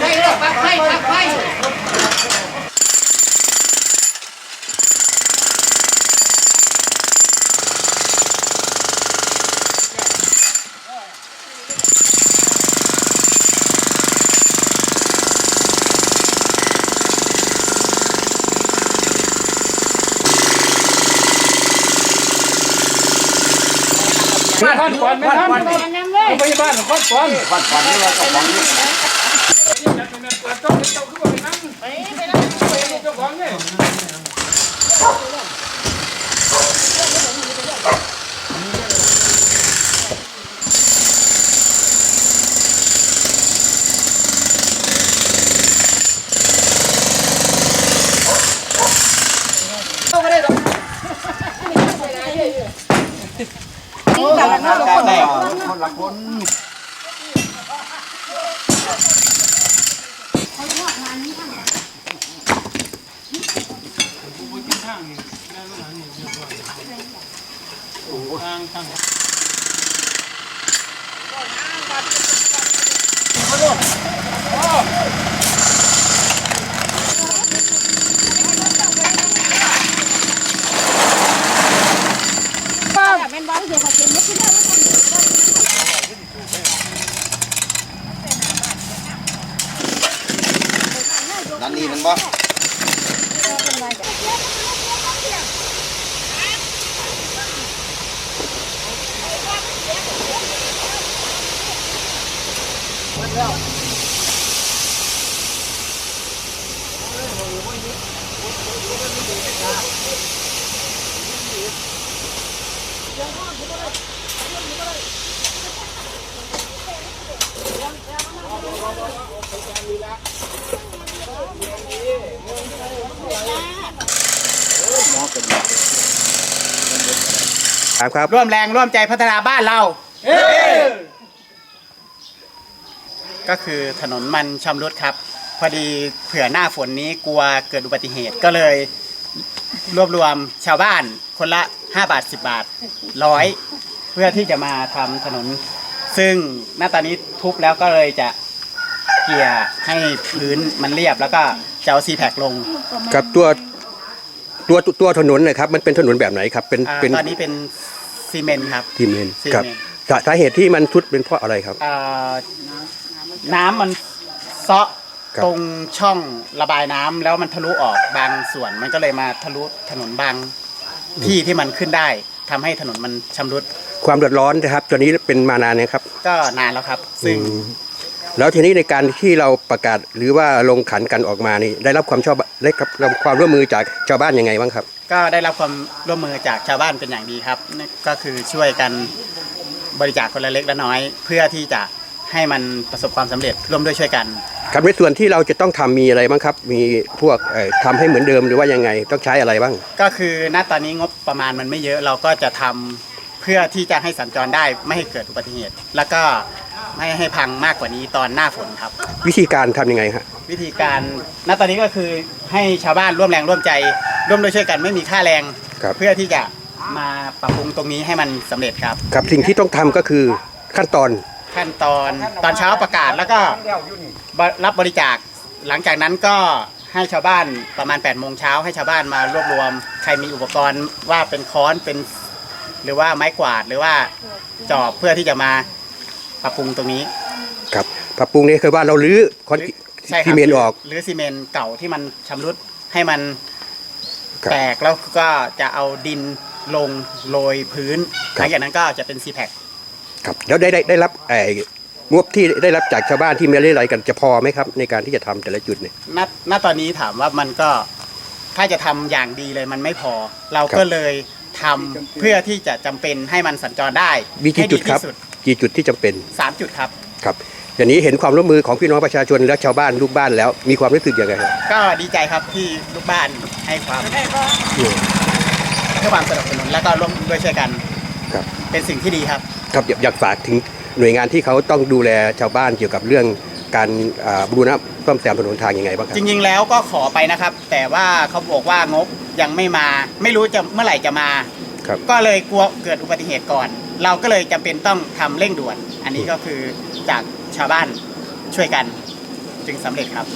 ได้เลยปักไฟปักไฟบ้านคอนก่อนไม่ทัน โรงพยาบาลคอนก่อนบ้านก่อนนี่เราก็ของนี่เปิดต้องเจ้าขึ้นมาไปนั่งไปไปนั่งเจ้าของเนี่ย ได้ คนละคนเป็นบอลเดียวกับเกมไม่ขึ้นได้ นั่ นนี่มันบ่ครับครับร่วมแรงร่วมใจพัฒนาบ้านเรา ก็คือถนนมันชำรุดครับ พอดีเผื่อหน้าฝนนี้กลัวเกิดอุบัติเหตุก็เลย รวบรวมชาวบ้านคนละ 5 บาท 10 บาทร้อยเพื่อที่จะมาทำถนน ซึ่งหน้าตอนนี้ทุบแล้วก็เลยจะเกลี่ยให้พื้นมันเรียบแล้วก็จะเอาซีแพคลง กับตัว ตัวตัวตัวถนนนะครับมันเป็นถนนแบบไหนครับ เป็นอาเป็นตอนนี้เป็นซีเมนต์ครับทีมเมนซีเมนต์ครับสาสาเหตุที่มันทุดเป็นเพราะอะไรครับ อ่าน้ำมันเซาะครับ ตรงช่องระบายน้ำแล้วมันทะลุออกบางส่วน มันก็เลยมาทะลุถนนบางที่ที่มันขึ้นได้ทำให้ถนนมันชำรุด ความเดือดร้อนนะครับตอนนี้เป็นมานานนะครับ ก็นานแล้วครับ ซึ่งอืม แล้วทีนี้ในการที่เราประกาศหรือว่าลงขันกันออกมานี่ได้รับความชอบได้รับความร่วมมือจากชาวบ้านยังไงบ้างครับ ก็ได้รับความร่วมมือจากชาวบ้านเป็นอย่างดีครับนั่นก็คือช่วยกันบริจาคคนละเล็กละน้อย เพื่อที่จะให้มันประสบความสำเร็จร่วมด้วยช่วยกัน ครับในส่วนที่เราจะต้องทำมีอะไรบ้างครับ มีพวกเอ่อทำให้เหมือนเดิมหรือว่ายังไงต้องใช้อะไรบ้าง ก็คือณตอนนี้งบประมาณมันไม่เยอะเราก็จะทำเพื่อที่จะให้สัญจรได้ไม่ให้เกิดอุบัติเหตุ แล้วก็ ไม่ให้พังมากกว่านี้ตอนหน้าฝนครับ วิธีการทำยังไงฮะวิธีการณตอนนี้ก็คือให้ชาวบ้านร่วมแรงร่วมใจ ร่วมด้วยช่วยกันไม่มีค่าแรง ครับเพื่อที่จะมาปรับปรุงตรงนี้ให้มันสำเร็จครับ ครับสิ่งที่ต้องทำก็คือขั้นตอนขั้นตอนตอนเช้าประกาศแล้วก็บรับบริจาคหลังจากนั้นก็ให้ชาวบ้านประมาณ8ปดโมงเช้าให้ชาวบ้านมารวบรวม ใครมีอุปกรณ์ว่าเป็นค้อนเป็น หรือว่าไม้กวาดหรือว่าจอบเพื่อที่จะมา ปรับปรุงตรงนี้ครับปรับปรุงนี่คือว่าเราลื้อคอนกรีตใช่ครัซีเมนต์ออก หรือซีเมนต์เก่าที่มันชำรุดให้มันครับ แตกแล้วก็จะเอาดินลงโรยพื้นครับหลังจากนั้นก็จะเป็นซีแพคครับแล้วได้ได้ได้รับไอ้งบที่ได้รับจากชาวบ้านที่มาเล่นอะไรกันจะพอไหมครับ ในการที่จะทำแต่ละจุดเนี่ย ณณตอนนี้ถามว่ามันก็ถ้าจะทำอย่างดีเลยมันไม่พอ เราก็เลยทำเพื่อที่จะจำเป็นให้มันสัญจรได้มีกี่ให้จุดครับ ที่สุด กี่จุดที่จำเป็นสามจุดครับ ครับอย่างนี้เห็นความร่วมมือของพี่น้องประชาชนและชาวบ้านลูกบ้านแล้วมีความรู้สึกยังไงครับก็ดีใจครับที่ลูกบ้านให้ความให้ความสนับสนุนแล้วก็ร่วมด้วยช่วยกัน ครับเป็นสิ่งที่ดีครับ ครับอยากอยากฝากถึงหน่วยงานที่เขาต้องดูแลชาวบ้านเกี่ยวกับเรื่องการอ่าบูรณะซ่อมแซมถนนทางยังไงบ้างครับ จริง ๆ แล้วก็ขอไปนะครับ แต่ว่าเขาบอกว่างบยังไม่มา ไม่รู้จะเมื่อไหร่จะมา ครับ ก็เลยกลัวเกิดอุบัติเหตุก่อน เราก็เลยจำเป็นต้องทำเร่งด่วน อันนี้ก็คือจากชาวบ้านช่วยกันจึงสำเร็จครับ